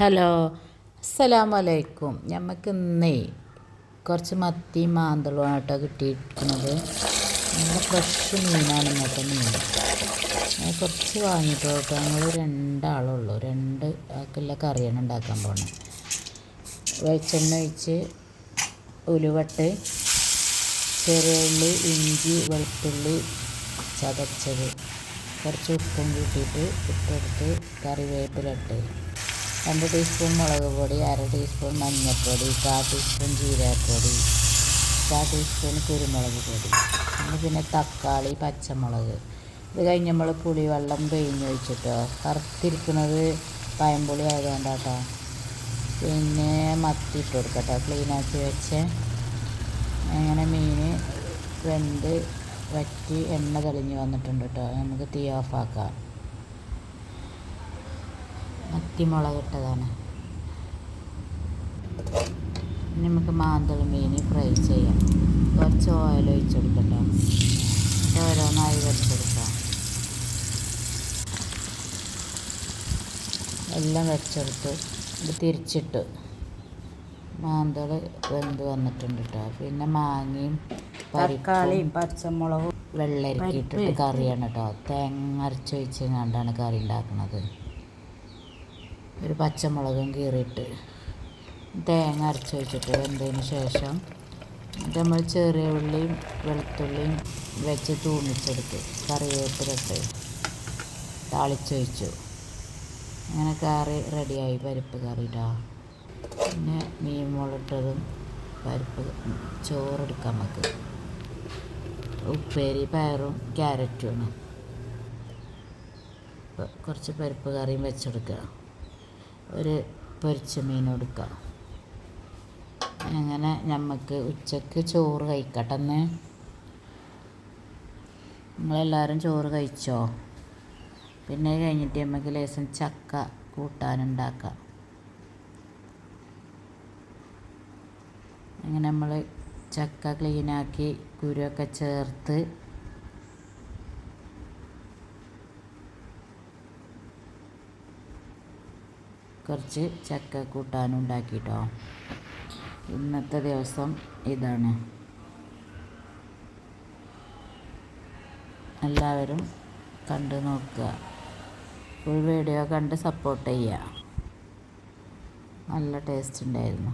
Hello. അസ്സലാമു അലൈക്കും നമുക്ക് ഇന്നേ കുറച്ച് മത്തി മാന്തളും കേട്ടോ കിട്ടിയിരിക്കുന്നത്. നല്ല ഫ്രഷ് മീനാണ് ഇന്നത്തെ മീൻ. ഞാൻ കുറച്ച് വാങ്ങിയിട്ട് കേട്ടോ ഞങ്ങൾ രണ്ടാളുള്ളൂ. രണ്ട് ആൾക്കുള്ള കറിയാണ് ഉണ്ടാക്കാൻ പോകുന്നത് വെളിച്ചെണ്ണ ഒഴിച്ച് ഉലുവട്ട് ചെറിയ ഉള്ളി ഇഞ്ചി വെളുത്തുള്ളി ചതച്ചത്. കുറച്ച് ഉപ്പും കൂട്ടിയിട്ട് ഇട്ടെടുത്ത് കറിവേപ്പിലിട്ട് രണ്ട് ടീസ്പൂൺ മുളക് പൊടി അര ടീസ്പൂൺ മഞ്ഞൾപ്പൊടി കാ ടീസ്പൂൺ ജീരകപ്പൊടി കാ ടീസ്പൂൺ കുരുമുളക് പൊടി. പിന്നെ തക്കാളി പച്ചമുളക്. ഇത് കഴിഞ്ഞ് നമ്മൾ പുളിവെള്ളം പിഴിഞ്ഞ് ഒഴിച്ചിട്ടോ. കറുത്തിരിക്കുന്നത് പയമ്പുളി ആയതുകൊണ്ടാട്ടോ. പിന്നെ മത്തി ഇട്ട് കൊടുക്കട്ടോ. ക്ലീനാക്കി വെച്ച് അങ്ങനെ മീൻ വെന്ത് വറ്റി എണ്ണ തെളിഞ്ഞ് വന്നിട്ടുണ്ട് കേട്ടോ നമുക്ക് തീ ഓഫാക്കാം മത്തിമുളക് ഇട്ടതാണ് ഇനി നമുക്ക് മാന്തള മീൻ ഫ്രൈ ചെയ്യാം. കുറച്ച് ഓയിൽ ഒഴിച്ചു കൊടുക്കട്ടോ. ഓരോന്നായി വെച്ചെടുക്കാം എല്ലാം വെച്ചെടുത്ത് ഇത് തിരിച്ചിട്ട്. മാന്തൾ വെന്ത് വന്നിട്ടുണ്ട് കേട്ടോ പിന്നെ മാങ്ങയും തക്കാളിയും പച്ചമുളകും വെള്ളരിക്കിട്ട് ഇട്ടിട്ട് കറിയാണ് കേട്ടോ തേങ്ങ അരച്ച് കണ്ടാണ് കറി ഉണ്ടാക്കുന്നത്. ഒരു പച്ചമുളകും കീറിയിട്ട് തേങ്ങ അരച്ച് വെച്ചിട്ട് വെന്തതിന് ശേഷം നമ്മൾ ചെറിയ ഉള്ളിയും വെളുത്തുള്ളിയും വെച്ച് തൂമിച്ചെടുത്ത് കറിവേപ്പിലിട്ട് താളിച്ചൊഴിച്ചു അങ്ങനെ കറി റെഡിയായി പരിപ്പ് കറി ഇടാ പിന്നെ മീൻ മുളിട്ടതും പരിപ്പ് ചോറെടുക്കാം നമുക്ക്. ഉപ്പേരി പയറും ക്യാരറ്റുമാണ് കുറച്ച് പരിപ്പ് കറിയും വെച്ചെടുക്കുക ഒരു പൊരിച്ച മീൻ കൊടുക്കുക അങ്ങനെ നമുക്ക് ഉച്ചയ്ക്ക് ചോറ് കഴിക്കട്ടെന്ന്. നിങ്ങളെല്ലാവരും ചോറ് കഴിച്ചോ? പിന്നെ കഴിഞ്ഞിട്ട് നമുക്ക് ലേശം ചക്ക കൂട്ടാനുണ്ടാക്കാം. അങ്ങനെ നമ്മൾ ചക്ക ക്ലീനാക്കി കുരുവൊക്കെ ചേർത്ത് കുറച്ച് ചക്ക കൂട്ടാനും ഉണ്ടാക്കിട്ടോ ഇന്നത്തെ ദിവസം ഇതാണ്. എല്ലാവരും കണ്ടു നോക്കുക. ഫുൾ വീഡിയോ കണ്ട് സപ്പോർട്ട് ചെയ്യുക. നല്ല ടേസ്റ്റ് ഉണ്ടായിരുന്നു.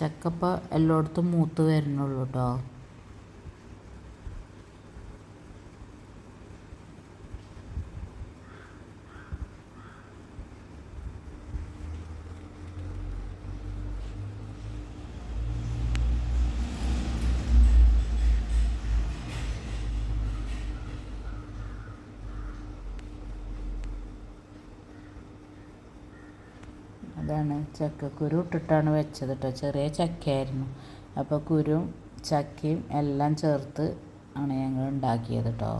ചക്കപ്പ എല്ലായിടത്തും മൂത്ത് വരുന്നുള്ളൂ കേട്ടോ അതാണ് ചക്കക്കുരു ഇട്ടിട്ടാണ് വെച്ചത് കേട്ടോ ചെറിയ ചക്കയായിരുന്നു. അപ്പോൾ കുരും ചക്കയും എല്ലാം ചേർത്ത് ആണ് ഞങ്ങൾ ഉണ്ടാക്കിയത് കേട്ടോ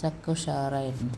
ചക്ക ഉഷാറായിരുന്നു.